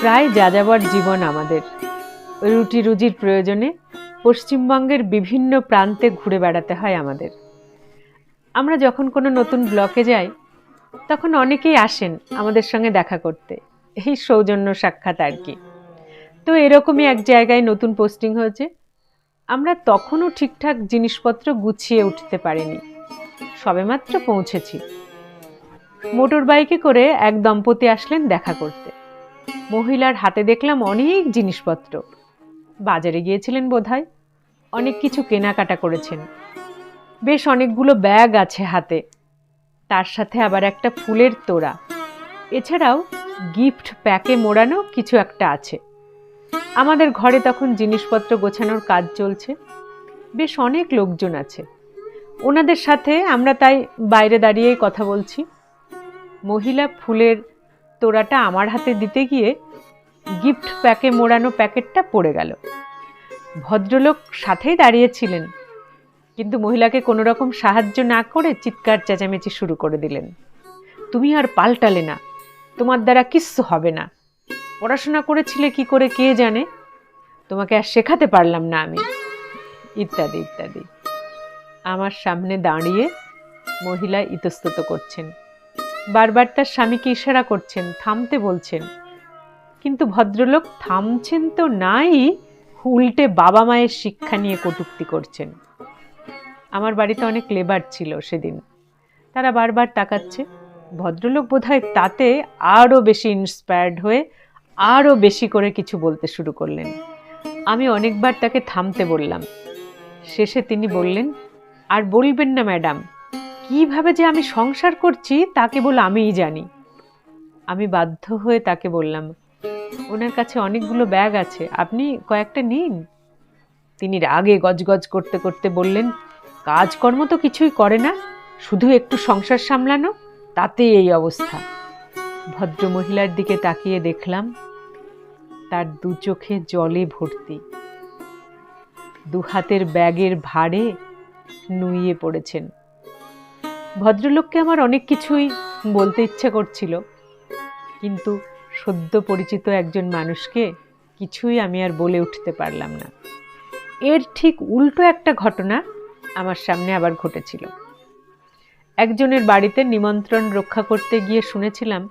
প্রায় যাযাবর জীবন আমাদের। রুটি রুজির প্রয়োজনে পশ্চিমবঙ্গের বিভিন্ন প্রান্তে ঘুরে বেড়াতে হয় আমাদের। আমরা যখন কোনো নতুন ব্লকে যাই, তখন অনেকেই আসেন আমাদের সঙ্গে দেখা করতে। এই সৌজন্য সাক্ষাৎ আর কি। তো এরকমই এক জায়গায় নতুন পোস্টিং হয়েছে। আমরা তখনও ঠিকঠাক জিনিসপত্র গুছিয়ে উঠতে পারিনি। সবেমাত্র পৌঁছেছি। মোটর বাইকে করে এক দম্পতি আসলেন দেখা করতে। মহিলার হাতে দেখলাম অনেক জিনিসপত্র। বাজারে গিয়েছিলেন বোধহয়। অনেক কিছু কেনাকাটা করেছেন। বেশ অনেকগুলো ব্যাগ আছে হাতে। তার সাথে আবার একটা ফুলের তোড়া। এছাড়াও গিফট প্যাকে মোড়ানো কিছু একটা আছে। আমাদের ঘরে তখন জিনিসপত্র গোছানোর কাজ চলছে। বেশ অনেক লোকজন আছে। ওনাদের সাথে আমরা তাই বাইরে দাঁড়িয়েই কথা বলছি। মহিলা ফুলের তোড়াটা আমার হাতে দিতে গিয়ে গিফট প্যাকে মোড়ানো প্যাকেটটা পড়ে গেল। ভদ্রলোক সাথেই দাঁড়িয়েছিলেন, কিন্তু মহিলাকে কোনো রকম সাহায্য না করে চিৎকার চেঁচামেচি শুরু করে দিলেন। তুমি আর পাল্টালে না, তোমার দ্বারা কিচ্ছু হবে না। পড়াশোনা করেছিলে কি করে কে জানে? তোমাকে আর শেখাতে পারলাম না আমি। ইত্যাদি ইত্যাদি। আমার সামনে দাঁড়িয়ে মহিলা ইতস্তত করছেন। বারবার তার স্বামীকে ইশারা করছেন, থামতে বলছেন। কিন্তু ভদ্রলোক থামছেন তো নাই, উল্টে বাবা মায়ের শিক্ষা নিয়ে কটূক্তি করছেন। আমার বাড়িতে অনেক লেবার ছিল সেদিন। তারা বারবার তাকাচ্ছে। ভদ্রলোক বোধহয় তাতে আরও বেশি ইন্সপায়ার্ড হয়ে আরও বেশি করে কিছু বলতে শুরু করলেন। আমি অনেকবার তাকে থামতে বললাম। শেষে তিনি বললেন, আর বলবেন না, ম্যাডাম কীভাবে যে আমি সংসার করছি, তা কেবল আমিই জানি। আমি বাধ্য হয়ে তাকে বললাম, ওনার কাছে অনেকগুলো ব্যাগ আছে, আপনি কয়েকটা নিন। তিনি রাগে গজগজ করতে করতে বললেন, কাজকর্ম তো কিছুই করে না, শুধু একটু সংসার সামলানো তাতে এই অবস্থা। ভদ্র মহিলার দিকে তাকিয়ে দেখলাম, তার দু চোখে জলে ভর্তি। দু হাতের ব্যাগের ভারে নুইয়ে পড়েছেন। ভদ্রলোককে আমার অনেক কিছুই বলতে ইচ্ছে করছিল। কিন্তু সদ্য পরিচিত একজন মানুষকে কিছুই আমি আর বলে উঠতে পারলাম না। এর ঠিক উল্টো একটা ঘটনা আমার সামনে আবার ঘটেছিল। একজনের বাড়িতে নিমন্ত্রণ রক্ষা করতে গিয়ে শুনেছিলাম,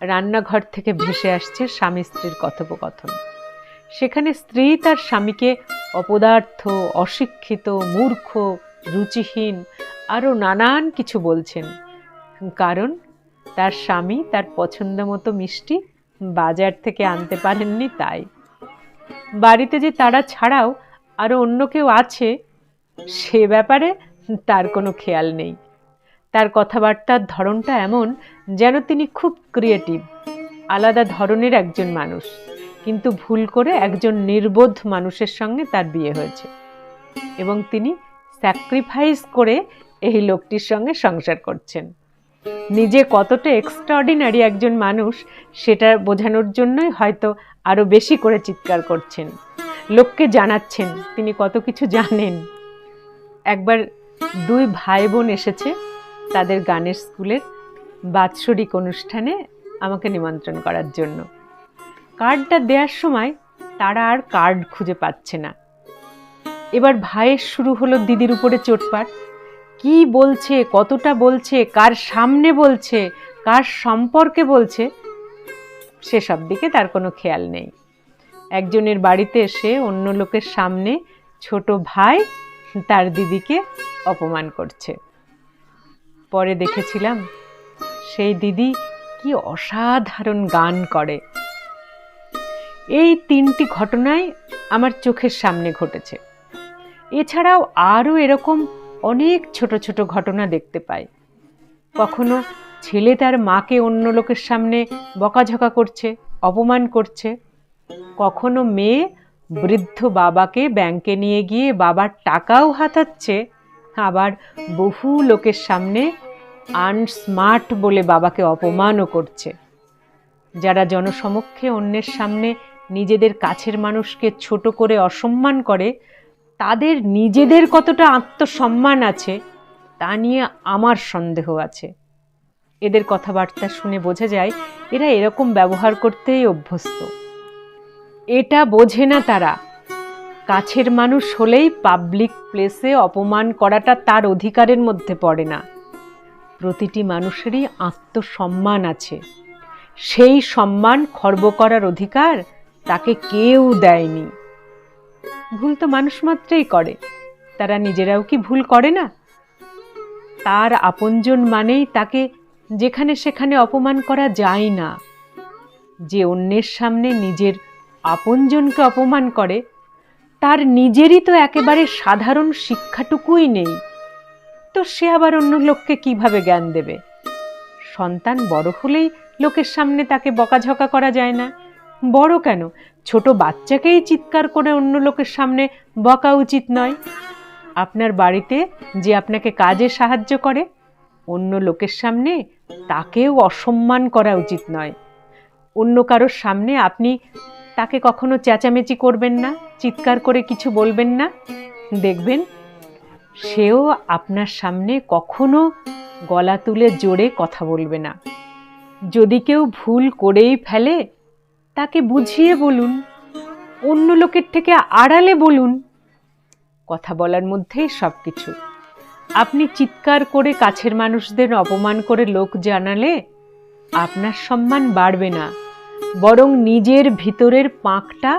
রান্নাঘর থেকে ভেসে আসছে স্বামী স্ত্রীর কথোপকথন। সেখানে স্ত্রী তার স্বামীকে অপদার্থ, অশিক্ষিত, মূর্খ, রুচিহীন আরও নানান কিছু বলছেন। কারণ তার স্বামী তার পছন্দ মতো মিষ্টি বাজার থেকে আনতে পারেননি তাই। বাড়িতে যে তারা ছাড়াও আরও অন্য কেউ আছে, সে ব্যাপারে তার কোনো খেয়াল নেই। তার কথাবার্তার ধরনটা এমন যেন তিনি খুব ক্রিয়েটিভ, আলাদা ধরনের একজন মানুষ, কিন্তু ভুল করে একজন নির্বোধ মানুষের সঙ্গে তার বিয়ে হয়েছে। এবং তিনি স্যাক্রিফাইস করে এই লোকটির সঙ্গে সংসার করছেন। নিজে কতটা এক্সট্রাঅর্ডিনারি একজন মানুষ, সেটা বোঝানোর জন্যই হয়তো আরও বেশি করে চিৎকার করছেন। লোককে জানাচ্ছেন, তিনি কত কিছু জানেন। একবার দুই ভাই বোন এসেছে, তাদের গানের স্কুলের বাৎসরিক অনুষ্ঠানে আমাকে নিমন্ত্রণ করার জন্য। কার্ডটা দেওয়ার সময় তারা আর কার্ড খুঁজে পাচ্ছে না। এবার ভাইয়ের শুরু হলো দিদির উপরে চোটপাট কি বলছে, কতটা বলছে, কার সামনে বলছে, কার সম্পর্কে বলছে, সেসব দিকে তার কোনো খেয়াল নেই। একজনের বাড়িতে এসে অন্য লোকের সামনে ছোট ভাই তার দিদিকে অপমান করছে। পরে দেখেছিলাম সেই দিদি কি অসাধারণ গান করে। এই তিনটি ঘটনাই আমার চোখের সামনে ঘটেছে। এছাড়াও আরও এরকম অনেক ছোট ছোট ঘটনা দেখতে পায়। কখনো ছেলে তার মাকে অন্য লোকের সামনে বকাঝকা করছে, অপমান করছে। কখনো মেয়ে বৃদ্ধ বাবাকে ব্যাংকে নিয়ে গিয়ে বাবার টাকাও হাতাচ্ছে। আবার বহু লোকের সামনে আনস্মার্ট বলে বাবাকে অপমানও করছে। যারা জনসমক্ষে অন্যের সামনে নিজেদের কাছের মানুষকে ছোট করে অসম্মান করে তাদের নিজেদের কতটা আত্মসম্মান আছে, তা নিয়ে আমার সন্দেহ আছে। এদের কথাবার্তা শুনে বোঝা যায়, এরা এরকম ব্যবহার করতেই অভ্যস্ত। এটা বোঝে না তারা। কাছের মানুষ হলেই পাবলিক প্লেসে অপমান করাটা তার অধিকারের মধ্যে পড়ে না। প্রতিটি মানুষেরই আত্মসম্মান আছে। সেই সম্মান খর্ব করার অধিকার তাকে কেউ দেয়নি। ভুল তো মানুষ মাত্রেই করে। তারা নিজেরাও কি ভুল করে না? তার আপনজন মানেই তাকে যেখানে সেখানে অপমান করা যায় না। যে অন্যের সামনে নিজের আপনজনকে অপমান করে, তার নিজেরই তো একেবারে সাধারণ শিক্ষাটুকুই নেই। তো সে আবার অন্য লোককে কীভাবে জ্ঞান দেবে? সন্তান বড় হলেই লোকের সামনে তাকে বকাঝকা করা যায় না। বড় কেন? ছোট বাচ্চাকেই চিৎকার করে অন্য লোকের সামনে বকা উচিত নয়। আপনার বাড়িতে যে আপনাকে কাজে সাহায্য করে, অন্য লোকের সামনে তাকেও অসম্মান করা উচিত নয়। অন্য কারোর সামনে আপনি তাকে কখনো চেঁচামেচি করবেন না, চিৎকার করে কিছু বলবেন না। দেখবেন সেও আপনার সামনে কখনো গলা তুলে জোরে কথা বলবে না। যদি কেউ ভুল করেই ফেলে তাকে বুঝিয়ে বলুন, অন্য লোকের থেকে আড়ালে বলুন। কথা বলার মধ্যেই সব কিছু আপনি চিৎকার করে কাছের মানুষদের অপমান করে লোক জানালে আপনার সম্মান বাড়বে না, বরং নিজের ভিতরের পাঁকটা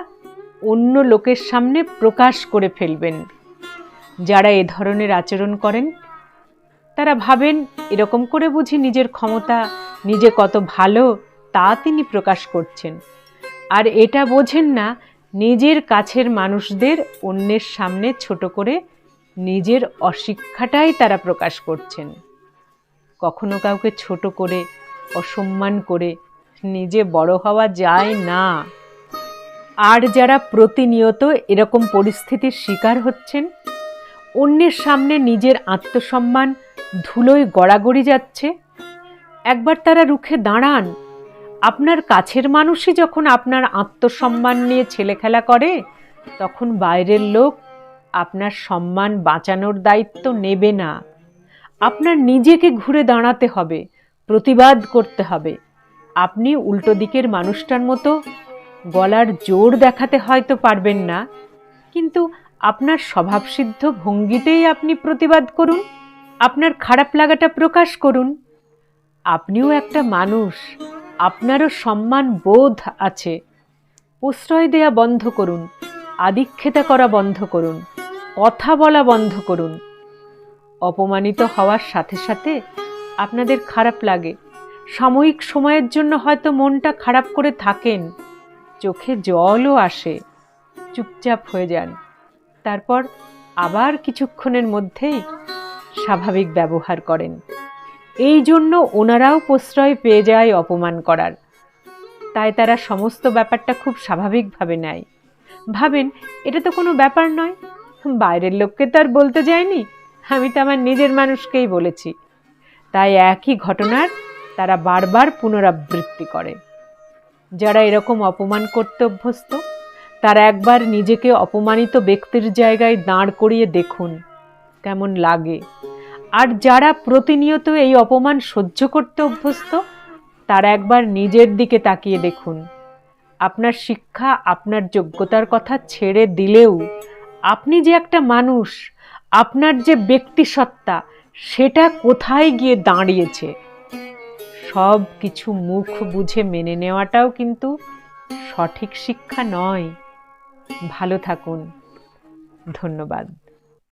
অন্য লোকের সামনে প্রকাশ করে ফেলবেন। যারা এ ধরনের আচরণ করেন, তারা ভাবেন, এরকম করে বুঝি নিজের ক্ষমতা, নিজে কত ভালো, তা তিনি প্রকাশ করছেন। আর এটা বোঝেন না, নিজের কাছের মানুষদের অন্যের সামনে ছোট করে নিজের অশিক্ষাটাই তারা প্রকাশ করছেন। কখনো কাউকে ছোট করে, অসম্মান করে নিজে বড় হওয়া যায় না। আর যারা প্রতিনিয়ত এরকম পরিস্থিতির শিকার হচ্ছেন, অন্যের সামনে নিজের আত্মসম্মান ধুলোয় গড়াগড়ি যাচ্ছে, একবার তারা রুখে দাঁড়ান আপনার কাছের মানুষই যখন আপনার আত্মসম্মান নিয়ে ছেলেখেলা করে, তখন বাইরের লোক আপনার সম্মান বাঁচানোর দায়িত্ব নেবে না। আপনার নিজেকে ঘুরে দাঁড়াতে হবে, প্রতিবাদ করতে হবে। আপনি উল্টো দিকের মানুষটার মতো গলার জোর দেখাতে হয়তো পারবেন না, কিন্তু আপনার স্বভাবসিদ্ধ ভঙ্গিতেই আপনি প্রতিবাদ করুন, আপনার খারাপ লাগাটা প্রকাশ করুন। আপনিও একটা মানুষ। আপনারও সম্মান বোধ আছে। প্রশ্রয় দেয়া বন্ধ করুন, আদিক্ষেতা করা বন্ধ করুন, কথা বলা বন্ধ করুন। অপমানিত হওয়ার সাথে সাথে আপনাদের খারাপ লাগে। সাময়িক সময়ের জন্য হয়তো মনটা খারাপ করে থাকেন, চোখে জলও আসে, চুপচাপ হয়ে যান। তারপর আবার কিছুক্ষণের মধ্যেই স্বাভাবিক ব্যবহার করেন। এই জন্য ওনারাও প্রশ্রয় পেয়ে যায় অপমান করার। তাই তারা সমস্ত ব্যাপারটা খুব স্বাভাবিকভাবে নেয়। ভাবেন, এটা তো কোনো ব্যাপার নয়। বাইরের লোককে তো আর বলতে যায়নি। আমি তো আমার নিজের মানুষকেই বলেছি। তাই একই ঘটনার তারা বারবার পুনরাবৃত্তি করে। যারা এরকম অপমান করতে অভ্যস্ত, তারা একবার নিজেকে অপমানিত ব্যক্তির জায়গায় দাঁড় করিয়ে দেখুন, কেমন লাগে। আর যারা প্রতিনিয়ত এই অপমান সহ্য করতে অভ্যস্ত, তারা একবার নিজের দিকে তাকিয়ে দেখুন। আপনার শিক্ষা, আপনার যোগ্যতার কথা ছেড়ে দিলেও আপনি যে একটা মানুষ, আপনার যে ব্যক্তিসত্তা, সেটা কোথায় গিয়ে দাঁড়িয়েছে? সব কিছু মুখ বুঝে মেনে নেওয়াটাও কিন্তু সঠিক শিক্ষা নয়। ভালো থাকুন। ধন্যবাদ।